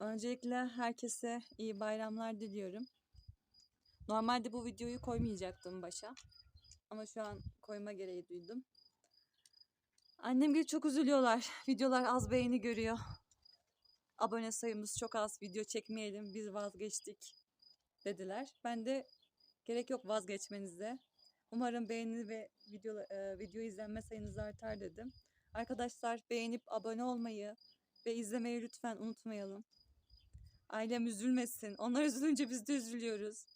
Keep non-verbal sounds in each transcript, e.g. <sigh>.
Öncelikle herkese iyi bayramlar diliyorum. Normalde bu videoyu koymayacaktım başa. Ama şu an koyma gereği duydum. Annem gibi çok üzülüyorlar. Videolar az beğeni görüyor. Abone sayımız çok az. Video çekmeyelim. Biz vazgeçtik dediler. Ben de gerek yok vazgeçmenize. Umarım beğeni ve video, e, video izlenme sayınız artar dedim. Arkadaşlar beğenip abone olmayı ve izlemeyi lütfen unutmayalım. Ailem üzülmesin. Onlar üzülünce biz de üzülüyoruz.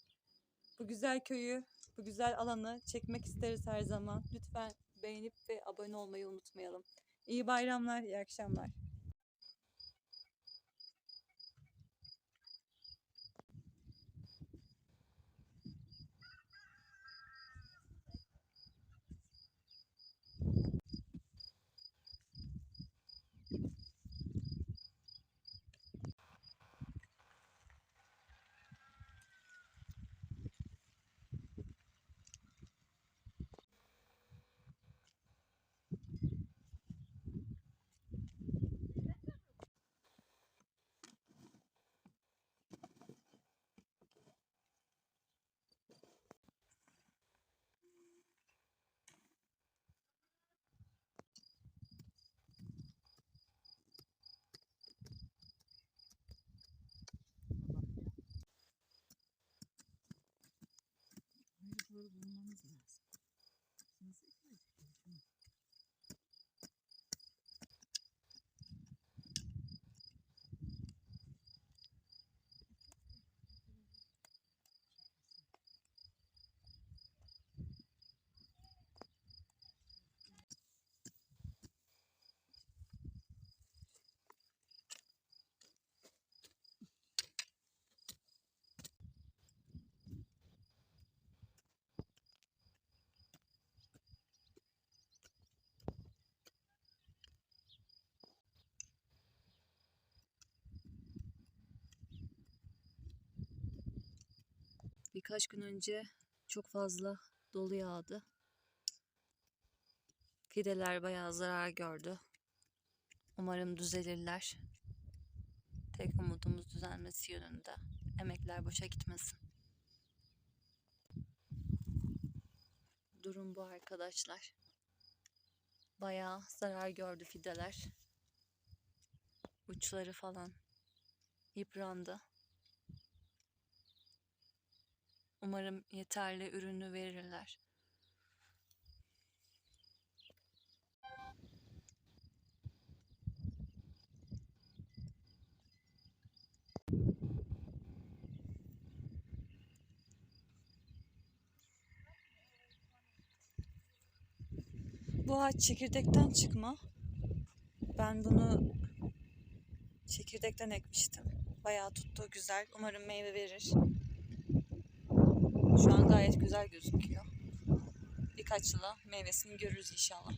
Bu güzel köyü, bu güzel alanı çekmek isteriz her zaman. Lütfen beğenip ve abone olmayı unutmayalım. İyi bayramlar, iyi akşamlar. Bulmamız lazım. Nasıl Birkaç gün önce çok fazla dolu yağdı. Fideler bayağı zarar gördü. Umarım düzelirler. Tek umudumuz düzelmesi yönünde. Emekler boşa gitmesin. Durum bu arkadaşlar. Bayağı zarar gördü fideler. Uçları falan yıprandı. Umarım yeterli ürünü verirler. Bu ağaç çekirdekten çıkma. Ben bunu çekirdekten ekmiştim. Bayağı tuttu güzel. Umarım meyve verir. Şu an gayet güzel gözüküyor. Birkaç yıla meyvesini görürüz inşallah.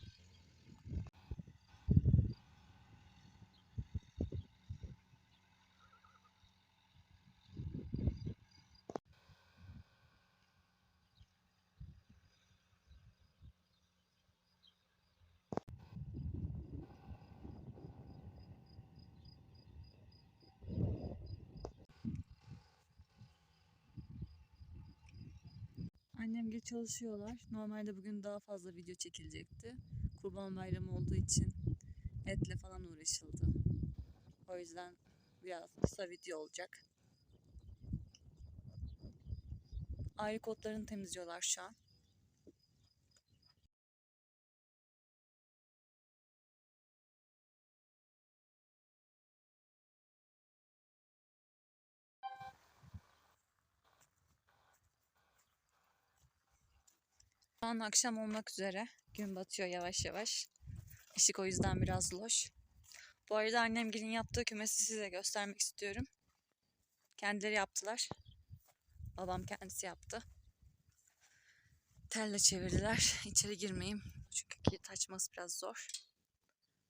Annemle çalışıyorlar. Normalde bugün daha fazla video çekilecekti. Kurban bayramı olduğu için etle falan uğraşıldı. O yüzden biraz kısa video olacak. Ayrı kotlarını temizliyorlar şu an. An akşam olmak üzere. Gün batıyor yavaş yavaş. Işık o yüzden biraz loş. Bu arada annem gelin yaptığı kümesi size göstermek istiyorum. Kendileri yaptılar. Babam kendisi yaptı. Telle çevirdiler. İçeri girmeyeyim. Çünkü kilit açması biraz zor.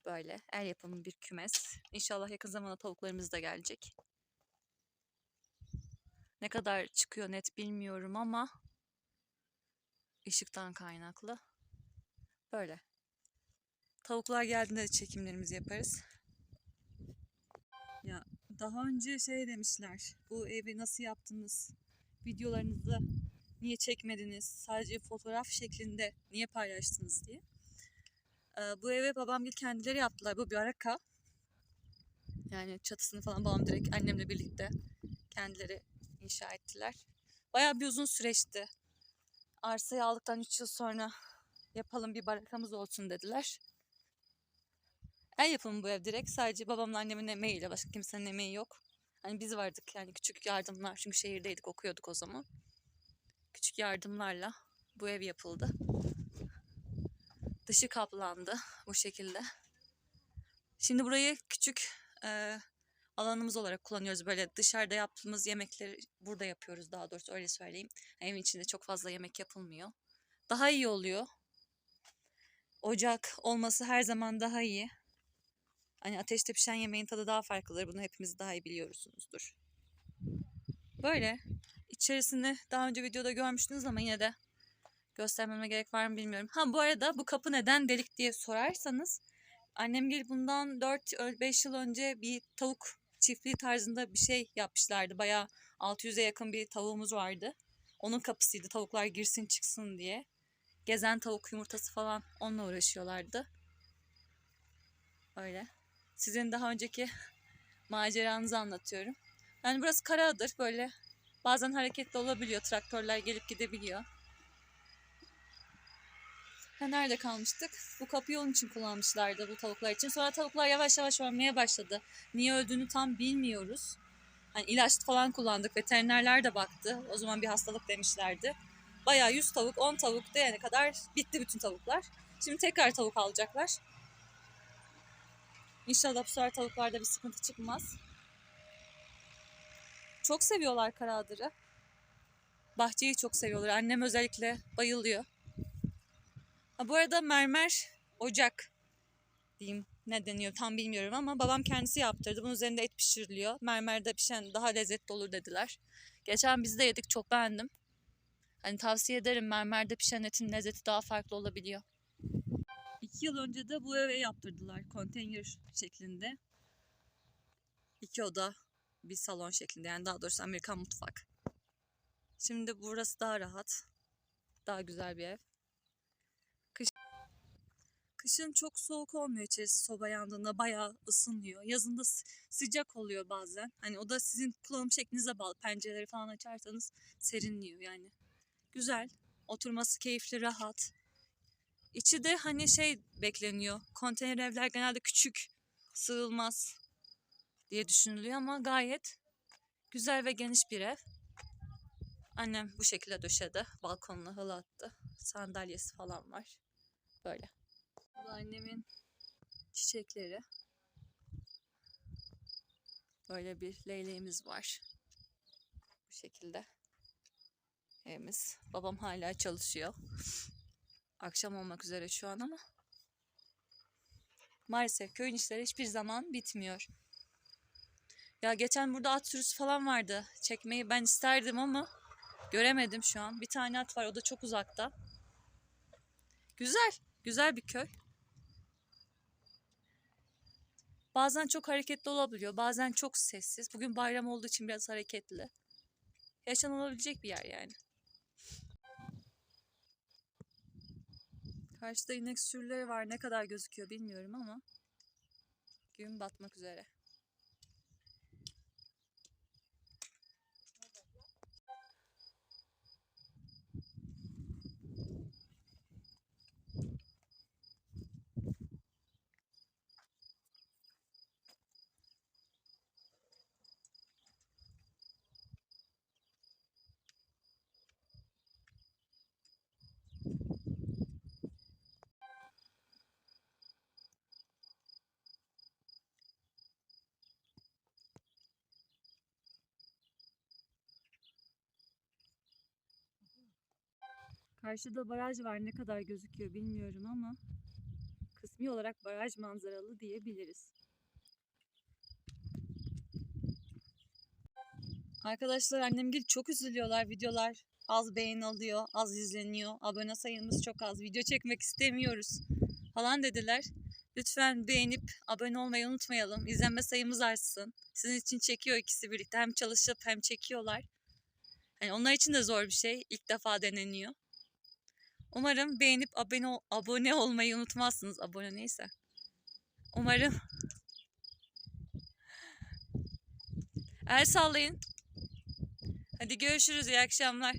Böyle el yapımı bir kümes. İnşallah yakın zamanda tavuklarımız da gelecek. Ne kadar çıkıyor net bilmiyorum ama ışıktan kaynaklı. Böyle. Tavuklar geldiğinde de çekimlerimizi yaparız. Ya Daha önce şey demişler. Bu evi nasıl yaptınız? Videolarınızı niye çekmediniz? Sadece fotoğraf şeklinde niye paylaştınız diye. Ee, bu eve babamgil kendileri yaptılar. Bu bir araka. Yani çatısını falan babam direkt annemle birlikte kendileri inşa ettiler. Bayağı bir uzun süreçti. Arsayı aldıktan 3 yıl sonra yapalım bir barakamız olsun dediler. El yapımı bu ev direkt. Sadece babamla annemin emeğiyle başka kimsenin emeği yok. Hani biz vardık yani küçük yardımlar çünkü şehirdeydik okuyorduk o zaman. Küçük yardımlarla bu ev yapıldı. Dışı kaplandı bu şekilde. Şimdi burayı küçük e, alanımız olarak kullanıyoruz. Böyle dışarıda yaptığımız yemekleri burada yapıyoruz daha doğrusu öyle söyleyeyim. Evin içinde çok fazla yemek yapılmıyor. Daha iyi oluyor. Ocak olması her zaman daha iyi. Hani ateşte pişen yemeğin tadı daha farklıdır. Bunu hepimiz daha iyi biliyorsunuzdur. Böyle. İçerisini daha önce videoda görmüştünüz ama yine de göstermeme gerek var mı bilmiyorum. Ha bu arada bu kapı neden delik diye sorarsanız annem gelip bundan 4-5 yıl önce bir tavuk çiftliği tarzında bir şey yapmışlardı. Bayağı 600'e yakın bir tavuğumuz vardı. Onun kapısıydı tavuklar girsin çıksın diye. Gezen tavuk yumurtası falan onunla uğraşıyorlardı. Öyle. Sizin daha önceki <laughs> maceranızı anlatıyorum. Yani burası Karaağıdır. Böyle bazen hareketli olabiliyor. Traktörler gelip gidebiliyor. Ha, nerede kalmıştık? Bu kapıyı onun için kullanmışlardı bu tavuklar için. Sonra tavuklar yavaş yavaş ölmeye başladı. Niye öldüğünü tam bilmiyoruz. Hani ilaç falan kullandık. Veterinerler de baktı. O zaman bir hastalık demişlerdi. Bayağı 100 tavuk, 10 tavuk değene kadar bitti bütün tavuklar. Şimdi tekrar tavuk alacaklar. İnşallah bu sefer tavuklarda bir sıkıntı çıkmaz. Çok seviyorlar Karaadır'ı. Bahçeyi çok seviyorlar. Annem özellikle bayılıyor. Bu arada mermer ocak diyeyim ne deniyor tam bilmiyorum ama babam kendisi yaptırdı. Bunun üzerinde et pişiriliyor. Mermerde pişen daha lezzetli olur dediler. Geçen biz de yedik çok beğendim. Hani tavsiye ederim mermerde pişen etin lezzeti daha farklı olabiliyor. İki yıl önce de bu eve yaptırdılar konteyner şeklinde. İki oda bir salon şeklinde yani daha doğrusu Amerikan mutfak. Şimdi burası daha rahat. Daha güzel bir ev. Kış... Kışın çok soğuk olmuyor içerisi soba yandığında bayağı ısınıyor. Yazında sı- sıcak oluyor bazen. Hani o da sizin kullanım şeklinize bağlı. Pencereleri falan açarsanız serinliyor yani. Güzel. Oturması keyifli, rahat. İçi de hani şey bekleniyor. Konteyner evler genelde küçük, sığılmaz diye düşünülüyor ama gayet güzel ve geniş bir ev. Annem bu şekilde döşedi. Balkonuna halı attı. Sandalyesi falan var. Böyle. Bu annemin çiçekleri. Böyle bir leyleğimiz var. Bu şekilde. Evimiz. Babam hala çalışıyor. Akşam olmak üzere şu an ama maalesef köyün işleri hiçbir zaman bitmiyor. Ya geçen burada at sürüsü falan vardı. Çekmeyi ben isterdim ama göremedim şu an. Bir tane at var o da çok uzakta. Güzel, güzel bir köy. Bazen çok hareketli olabiliyor, bazen çok sessiz. Bugün bayram olduğu için biraz hareketli. Yaşanılabilecek bir yer yani. Karşıda inek sürüleri var. Ne kadar gözüküyor bilmiyorum ama gün batmak üzere. Karşıda baraj var. Ne kadar gözüküyor bilmiyorum ama kısmi olarak baraj manzaralı diyebiliriz. Arkadaşlar annemgil çok üzülüyorlar. Videolar az beğeni alıyor, az izleniyor. Abone sayımız çok az. Video çekmek istemiyoruz falan dediler. Lütfen beğenip abone olmayı unutmayalım. İzlenme sayımız artsın. Sizin için çekiyor ikisi birlikte. Hem çalışıp hem çekiyorlar. Yani onlar için de zor bir şey. İlk defa deneniyor. Umarım beğenip abone, abone olmayı unutmazsınız. Abone neyse. Umarım. El sallayın. Hadi görüşürüz. İyi akşamlar.